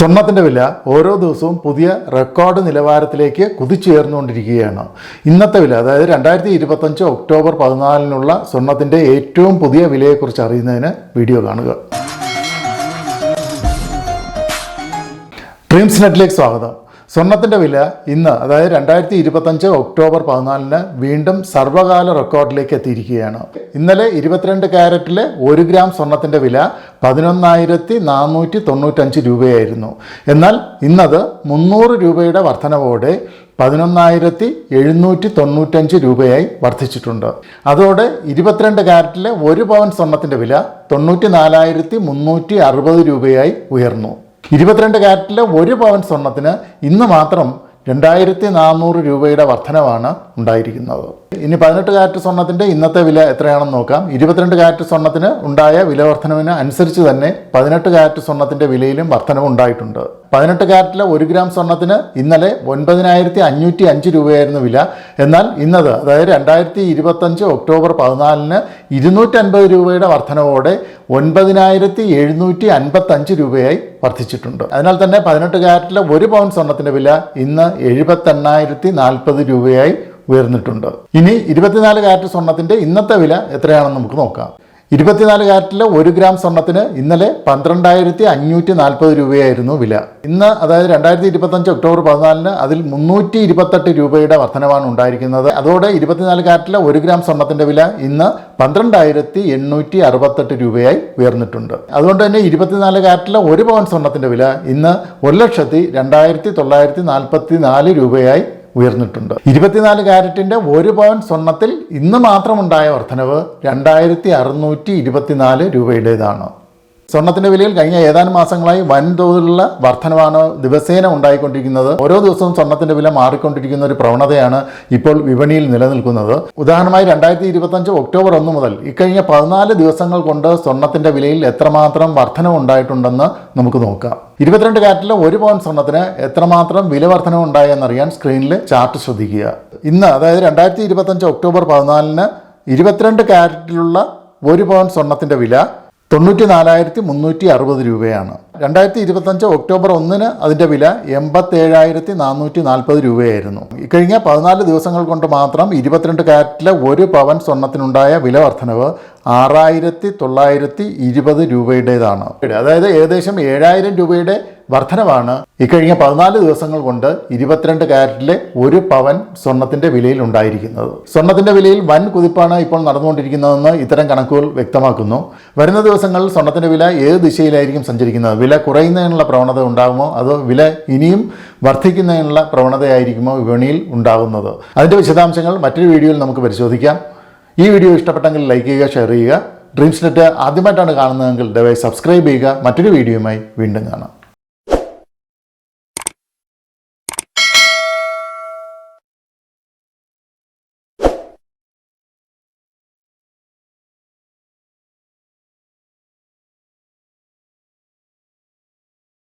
സ്വർണത്തിന്റെ വില ഓരോ ദിവസവും പുതിയ റെക്കോർഡ് നിലവാരത്തിലേക്ക് കുതിച്ചുയർന്നുകൊണ്ടിരിക്കുകയാണ്. ഇന്നത്തെ വില അതായത് രണ്ടായിരത്തി ഇരുപത്തഞ്ച് ഒക്ടോബർ പതിനാലിനുള്ള സ്വർണത്തിന്റെ ഏറ്റവും പുതിയ വിലയെക്കുറിച്ച് അറിയുന്നതിന് വീഡിയോ കാണുക. ഡ്രീംസ് നെറ്റിലേക്ക് സ്വാഗതം. സ്വർണത്തിന്റെ വില ഇന്ന് അതായത് രണ്ടായിരത്തി ഇരുപത്തഞ്ച് ഒക്ടോബർ പതിനാലിന് വീണ്ടും സർവകാല റെക്കോർഡിലേക്ക് എത്തിയിരിക്കുകയാണ്. ഇന്നലെ ഇരുപത്തിരണ്ട് ക്യാരറ്റിലെ ഒരു ഗ്രാം സ്വർണത്തിന്റെ വില പതിനൊന്നായിരത്തി നാനൂറ്റി തൊണ്ണൂറ്റഞ്ച് രൂപയായിരുന്നു. എന്നാൽ ഇന്നത് മുന്നൂറ് രൂപയുടെ വർധനവോടെ പതിനൊന്നായിരത്തി എഴുന്നൂറ്റി തൊണ്ണൂറ്റഞ്ച് രൂപയായി വർദ്ധിച്ചിട്ടുണ്ട്. അതോടെ ഇരുപത്തിരണ്ട് ക്യാരറ്റിലെ ഒരു പവൻ സ്വർണത്തിന്റെ വില തൊണ്ണൂറ്റി നാലായിരത്തി മുന്നൂറ്റി അറുപത് രൂപയായി ഉയർന്നു. ഇരുപത്തിരണ്ട് കാരറ്റിലെ ഒരു പവൻ സ്വർണത്തിന് ഇന്ന് മാത്രം രണ്ടായിരത്തി നാനൂറ് രൂപയുടെ വർധനവാണ് ഉണ്ടായിരിക്കുന്നത്. ഇനി പതിനെട്ട് കാരറ്റ് സ്വർണത്തിന്റെ ഇന്നത്തെ വില എത്രയാണെന്ന് നോക്കാം. ഇരുപത്തിരണ്ട് കാരറ്റ് സ്വർണത്തിന് ഉണ്ടായ വില വർധനവിന് അനുസരിച്ച് തന്നെ പതിനെട്ട് കാരറ്റ് സ്വർണത്തിന്റെ വിലയിലും വർധനവ് ഉണ്ടായിട്ടുണ്ട് പതിനെട്ട് കാരറ്റിലെ ഒരു ഗ്രാം സ്വർണത്തിന് ഇന്നലെ ഒൻപതിനായിരത്തി അഞ്ഞൂറ്റി അഞ്ച് രൂപയായിരുന്നു വില. എന്നാൽ ഇന്നത് അതായത് രണ്ടായിരത്തി ഇരുപത്തഞ്ച് ഒക്ടോബർ പതിനാലിന് ഇരുന്നൂറ്റൻപത് രൂപയുടെ വർധനവോടെ ഒൻപതിനായിരത്തി എഴുന്നൂറ്റി അൻപത്തഞ്ച് രൂപയായി വർദ്ധിച്ചിട്ടുണ്ട്. അതിനാൽ തന്നെ പതിനെട്ട് കാരറ്റിലെ ഒരു പൗണ്ട് സ്വർണത്തിന്റെ വില ഇന്ന് എഴുപത്തെണ്ണായിരത്തി നാൽപ്പത് രൂപയായി ഉയർന്നിട്ടുണ്ട്. ഇനി ഇരുപത്തിനാല് കാരറ്റ് സ്വർണത്തിന്റെ ഇന്നത്തെ വില എത്രയാണെന്ന് നമുക്ക് നോക്കാം. ഇരുപത്തിനാല് കാരറ്റിലെ ഒരു ഗ്രാം സ്വർണത്തിന് ഇന്നലെ പന്ത്രണ്ടായിരത്തി അഞ്ഞൂറ്റി നാൽപ്പത് രൂപയായിരുന്നു വില. ഇന്ന് അതായത് രണ്ടായിരത്തി ഇരുപത്തഞ്ച് ഒക്ടോബർ പതിനാലിന് അതിൽ മുന്നൂറ്റി ഇരുപത്തെട്ട് രൂപയുടെ വർധനമാണ് ഉണ്ടായിരിക്കുന്നത്. അതോടെ ഇരുപത്തിനാല് കാരറ്റിലെ ഒരു ഗ്രാം സ്വർണത്തിന്റെ വില ഇന്ന് പന്ത്രണ്ടായിരത്തി എണ്ണൂറ്റി അറുപത്തെട്ട് രൂപയായി ഉയർന്നിട്ടുണ്ട്. അതുകൊണ്ട് തന്നെ ഇരുപത്തിനാല് കാരറ്റിലെ ഒരു പവൻ സ്വർണത്തിന്റെ വില ഇന്ന് ഒരു ലക്ഷത്തി രണ്ടായിരത്തി തൊള്ളായിരത്തി നാൽപ്പത്തി നാല് രൂപയായി ഉയർന്നിട്ടുണ്ട്. ഇരുപത്തിനാല് ക്യാരറ്റിന്റെ ഒരു പവൻ സ്വർണത്തിൽ ഇന്ന് മാത്രമുണ്ടായ വർധനവ് രണ്ടായിരത്തി അറുന്നൂറ്റി ഇരുപത്തിനാല് രൂപയുടേതാണ്. സ്വർണത്തിന്റെ വിലയിൽ കഴിഞ്ഞ ഏതാനും മാസങ്ങളായി വൻതോതിലുള്ള വർധനമാണ് ദിവസേന ഉണ്ടായിക്കൊണ്ടിരിക്കുന്നത്. ഓരോ ദിവസവും സ്വർണത്തിന്റെ വില മാറിക്കൊണ്ടിരിക്കുന്ന ഒരു പ്രവണതയാണ് ഇപ്പോൾ വിപണിയിൽ നിലനിൽക്കുന്നത്. ഉദാഹരണമായി രണ്ടായിരത്തി ഇരുപത്തഞ്ച് ഒക്ടോബർ ഒന്ന് മുതൽ ഇക്കഴിഞ്ഞ പതിനാല് ദിവസങ്ങൾ കൊണ്ട് സ്വർണത്തിന്റെ വിലയിൽ എത്രമാത്രം വർധനവ് ഉണ്ടായിട്ടുണ്ടെന്ന് നമുക്ക് നോക്കാം. ഇരുപത്തിരണ്ട് കാരറ്റിലെ ഒരു പവൻ സ്വർണത്തിന് എത്രമാത്രം വില വർധനവ് ഉണ്ടായെന്നറിയാൻ സ്ക്രീനിൽ ചാർട്ട് ശ്രദ്ധിക്കുക. ഇന്ന് അതായത് രണ്ടായിരത്തി ഇരുപത്തഞ്ച് ഒക്ടോബർ പതിനാലിന് ഇരുപത്തിരണ്ട് കാരറ്റിലുള്ള ഒരു പവൻ സ്വർണത്തിന്റെ വില തൊണ്ണൂറ്റി നാലായിരത്തി മുന്നൂറ്റി അറുപത് രൂപയാണ്. രണ്ടായിരത്തി ഇരുപത്തഞ്ച് ഒക്ടോബർ ഒന്നിന് അതിന്റെ വില എൺപത്തേഴായിരത്തി നാനൂറ്റി നാൽപ്പത് രൂപയായിരുന്നു. ഇക്കഴിഞ്ഞ പതിനാല് ദിവസങ്ങൾ കൊണ്ട് മാത്രം ഇരുപത്തിരണ്ട് കാരറ്റിലെ ഒരു പവൻ സ്വർണത്തിനുണ്ടായ വില വർധനവ് ആറായിരത്തി തൊള്ളായിരത്തി ഇരുപത് രൂപയുടേതാണ്. അതായത് ഏകദേശം ഏഴായിരം രൂപയുടെ വർധനവാണ്. ഇക്കഴിഞ്ഞ പതിനാല് ദിവസങ്ങൾ കൊണ്ട് ഇരുപത്തിരണ്ട് കാരറ്റിലെ ഒരു പവൻ സ്വർണത്തിന്റെ വിലയിൽ ഉണ്ടായിരിക്കുന്നത്. സ്വർണത്തിന്റെ വിലയിൽ വൻ കുതിപ്പാണ് ഇപ്പോൾ നടന്നുകൊണ്ടിരിക്കുന്നതെന്ന് ഇത്തരം കണക്കുകൾ വ്യക്തമാക്കുന്നു. വരുന്ന ദിവസങ്ങളിൽ സ്വർണത്തിന്റെ വില ഏത് ദിശയിലായിരിക്കും സഞ്ചരിക്കുന്നത്? വില കുറയുന്നതിനുള്ള പ്രവണത ഉണ്ടാകുമോ? അതോ വില ഇനിയും വർദ്ധിക്കുന്നതിനുള്ള പ്രവണതയായിരിക്കുമോ വിപണിയിൽ ഉണ്ടാകുന്നത്? അതിന്റെ വിശദാംശങ്ങൾ മറ്റൊരു വീഡിയോയിൽ നമുക്ക് പരിശോധിക്കാം. ഈ വീഡിയോ ഇഷ്ടപ്പെട്ടെങ്കിൽ ലൈക്ക് ചെയ്യുക ഷെയർ ചെയ്യുക. ഡ്രീംസ് നെറ്റ് ആദ്യമായിട്ടാണ് കാണുന്നതെങ്കിൽ ദയവായി സബ്സ്ക്രൈബ് ചെയ്യുക. മറ്റൊരു വീഡിയോയുമായി വീണ്ടും കാണാം.